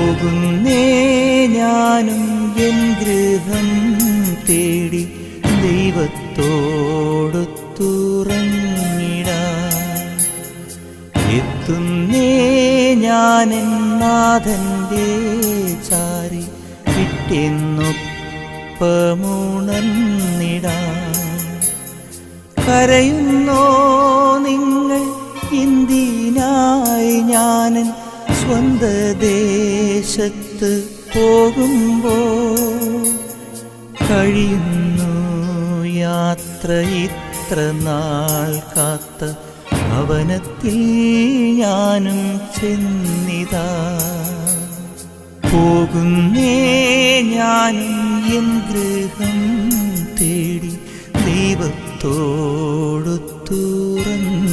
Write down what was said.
പോകുന്നേ ഞാനും എൻ ഗൃഹം തേടി ദൈവത്തോടു തുറങ്ങിട എത്തുന്നേ ഞാൻ നാഥന്റെ ചാരി വിട്ടെന്നൊപ്പമുണർന്നിടാൻ കരയുന്നോ നിങ്ങൾ ഇന്ത്യനായി ഞാനൻ സ്വന്ത ദേശത്ത് പോകുമ്പോ കഴിയുന്നു യാത്ര ഇത്ര നാൾ കാത്ത ഭവനത്തിൽ ഞാനും ചെന്നിതാ. പോകുന്നേ ഞാനും എൻ ഗൃഹം തേടി ദൈവത്തോടു തുറന്നു.